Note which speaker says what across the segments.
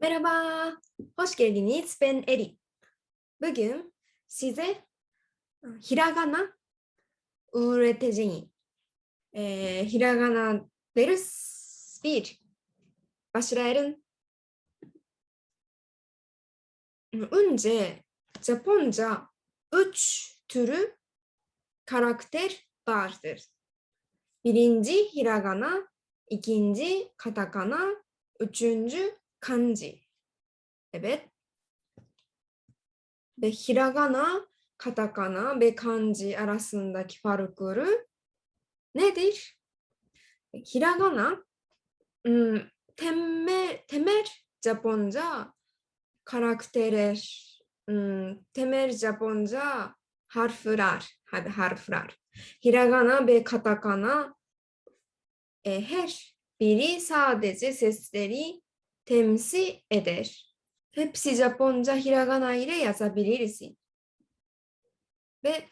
Speaker 1: Merhaba, hoş geldiniz. Ben Eri. Bugün size hiragana öğreteceğim. Ee, hiragana ders 1. Başlayalım. Önce Japonca üç türü karakter vardır. Birinci hiragana, ikinci katakana, üçüncü kanji. Evet. Ve hiragana, katakana ve kanji arasındaki farkları nedir? Hiragana ım, temel, temel Japonca karakterler, ım, temel Japonca harfler, hadi harfler. Hiragana ve katakana e, her biri sadece sesleri temsil eder. Hepsi Japonca hiragana ile yazabilirsin. Ve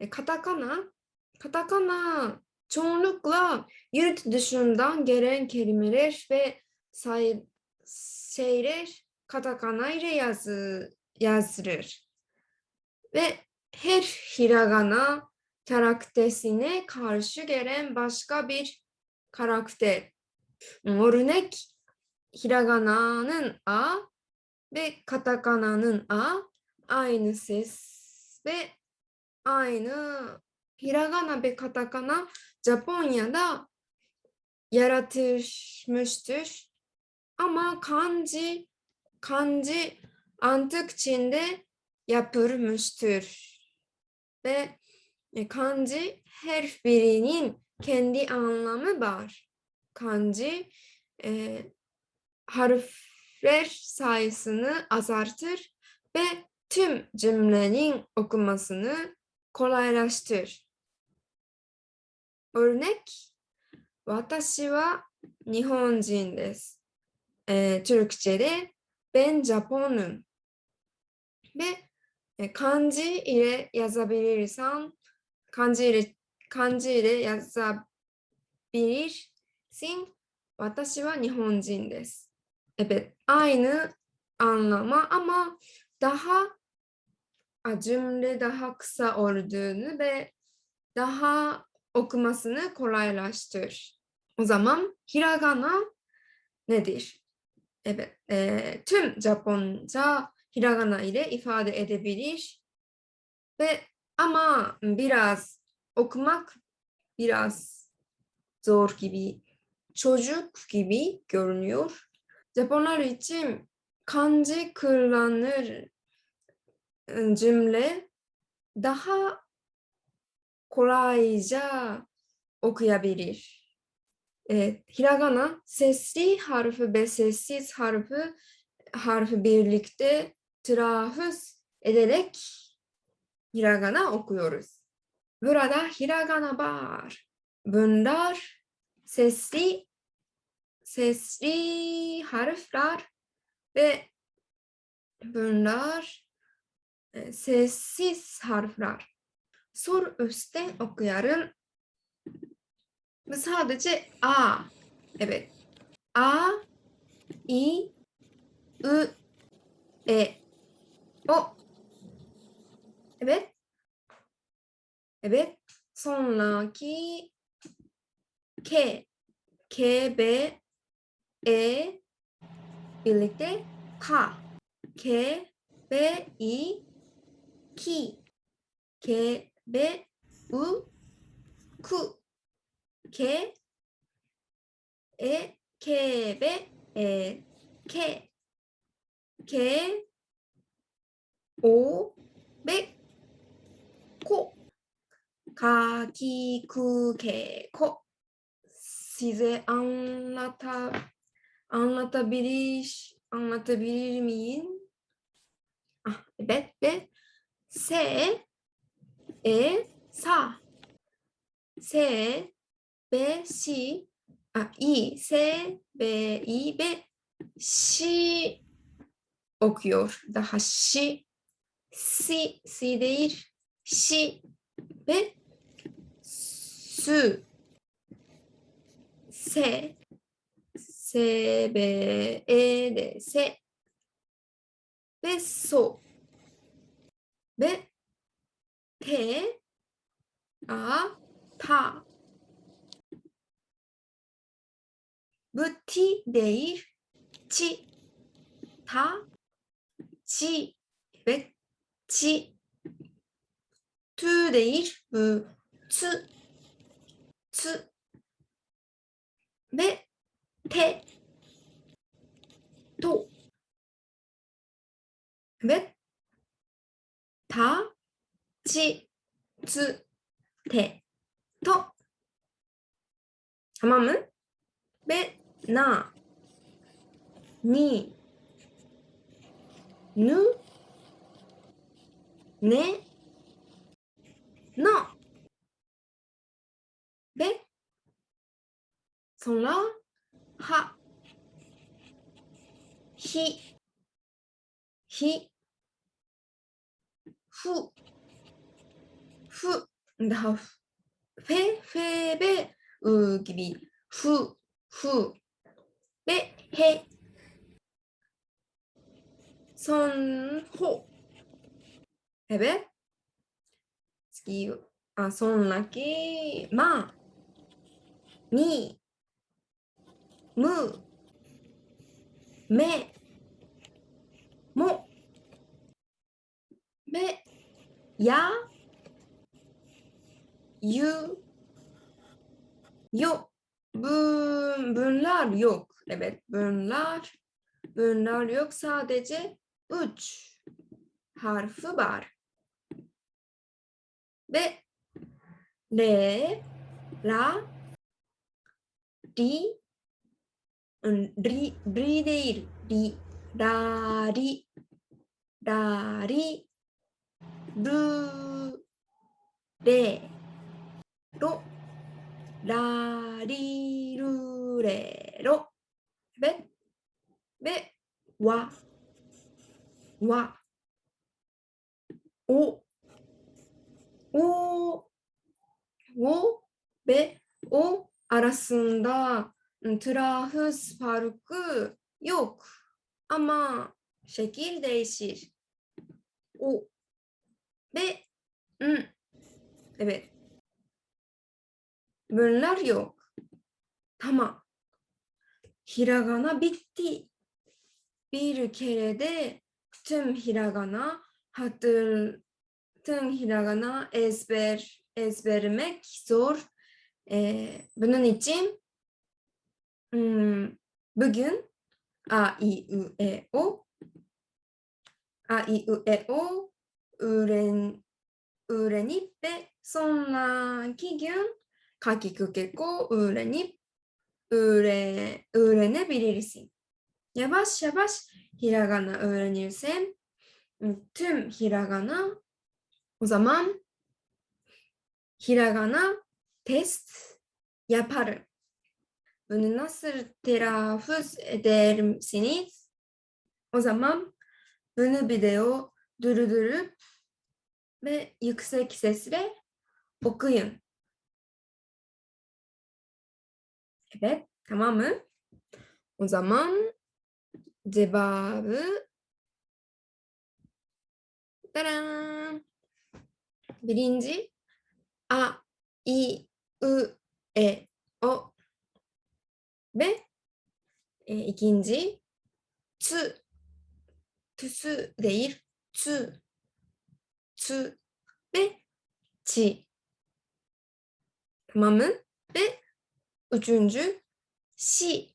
Speaker 1: e, katakana, katakana çoğunlukla yurt dışından gelen kelimeler ve say, şeyler katakana ile yazı, yazılır. Ve her hiragana karakterisine karşı gelen başka bir karakter. Örnek hiragana'nın a ve katakana'nın a aynı ses ve aynı hiragana ve katakana Japonya'da yaratılmıştır. Ama kanji kanji antik Çin'de yapılmıştır. Ve e, kanji her birinin kendi anlamı var. Kanji e, harfler sayısını azaltır ve tüm cümlenin okumasını kolaylaştır. Örnek, 私は日本人です。えー Türkçe'de ben Japonum. Ve e, kanji ile yazabilirsen kanji ile kanji ile yazabilirsin. 私は日本人です。 Evet, aynı anlama ama daha cümle daha kısa olduğunu ve daha okumasını kolaylaştır. O zaman hiragana nedir? Evet, e, tüm Japonca hiragana ile ifade edebilir ve ama biraz okumak biraz zor gibi, çocuk gibi görünüyor. Japonlar için kanji kullanır ıı, cümle daha kolayca okuyabilir. Evet, hiragana sesli harfi ve sessiz harfi harfi birlikte telaffuz ederek hiragana okuyoruz. Burada hiragana var. Bunlar sesli sesli harfler ve bunlar e, sessiz harfler. Sol üstte okuyalım. Bu sadece A. Evet. A, I, I, E, O. Evet. Evet. Sonraki K. K, B, E birlikte K. K, B, I, Ki. K, B, U, Ku. K, E, K, B, E, K. K, O, B, Ko. Ka, ki, ku, ke, ko. Size anlata, anlatabilir, anlatabilir miyim? Ah, evet ve S, E, sa. S, B, si, ah, I, S, B, I, B, şi okuyor. Daha şi, si, si değil, şi ve sü. S, S, B, E de S, ve so ve te a ta bu ti değil çi ta çi 태, 도, 맷, 다, 지, 즈, 대, 터. 잠깐만. 맷, 나, 니, 누, 네, 너. 배, 성라, は、ひ、ひ、ふ、ふ、だ、ふ、フェ、フェ、べ、うきび、ふ、ふ、べ、へ、そん、ほ、へべ、次、あ、そんなき、ま、に、mu? Me. Mo ve ya. Yu. Yok. Bun, bunlar yok. Evet bunlar. Bunlar yok. Sadece üç harfi var. Ve le, la, di, ri, ri değil, di, da, ri, da, ri, ru, re, ro, la, ri, ru, re, ro. Ve, ve, wa, wa, o, o, o ve o arasında trafız farkı yok. Ama şekil değişir. O ve. Evet. Bunlar yok. Tamam. Hiragana bitti. Bir kere de tüm hiragana hatır tüm hiragana ezber ezberlemek zor. Ee, bunun için ブギュン、あいうえお、あいうえお、うれん、うれにって、そんなきぎゅん、かきくけこ、うれに、うれ、うれね？びりりしん。やばしやばし、ひらがな、うれにるせん、トゥン、ひらがな、おざまん、ひらがな、テスト、やぱる。Bunu nasıl telaffuz edersiniz? O zaman bunu video durdurup ve yüksek sesle okuyun. Evet, tamam mı? O zaman cevabı Taran. Birinci A, I, I, E, O ve e, ikinci tü, tüsü değil, tü, tü ve çi. Tamam mı? Ve üçüncü si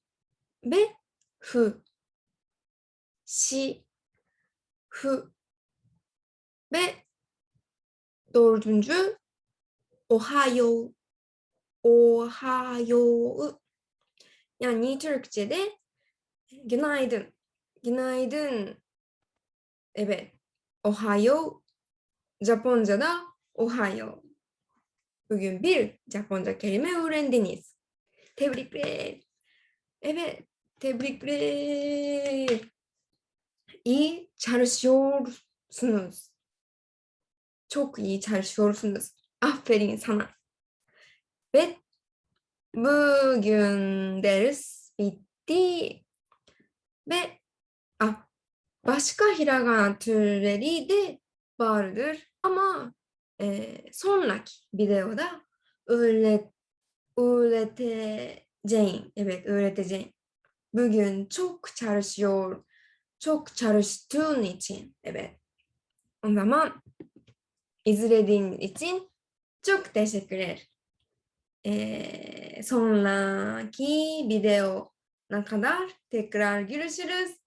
Speaker 1: ve fu. Si, fu ve dördüncü ohayo, ohayo. Yani Türkçe'de günaydın, günaydın. Evet, ohayo, Japonca'da ohayo. Bugün bir Japonca kelime öğrendiniz. Tebrikler. Evet, tebrikler. İyi çalışıyorsunuz. Çok iyi çalışıyorsunuz. Aferin sana. Ve bugün ders bitti. Ve ah, başka hiragana türleri de vardır ama e, sonraki videoda öğret, öğreteceğim. Evet öğreteceğim. Bugün çok çalışıyor. Çok çalıştığın için. Evet. O zaman izlediğin için çok teşekkürler. Ee, Sonra ki video ne kadar tekrar görüşürüz.